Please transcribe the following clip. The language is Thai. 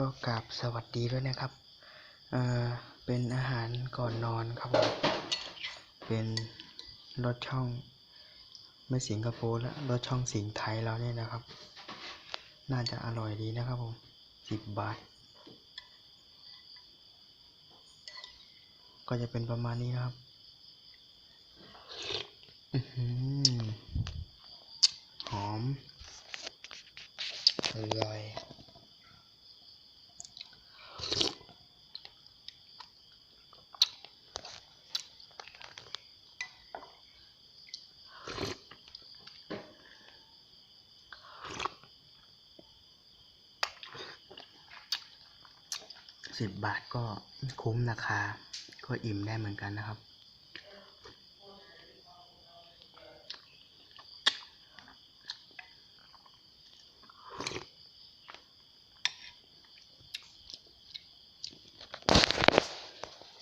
ก็กราบสวัสดีด้วยนะครับเอ่อเป็นอาหารก่อนนอนครับผมเป็นรสช่องไม่สิงคโปร์และรสช่องสิงไทยเราเนี่ยนะครับ น่าจะอร่อยดีนะครับผมสิบบาท ก็จะเป็นประมาณนี้นะครับอือหือหอมอร่อย สิบบาทก็คุ้มราคา ก็อิ่มได้เหมือนกันนะครับ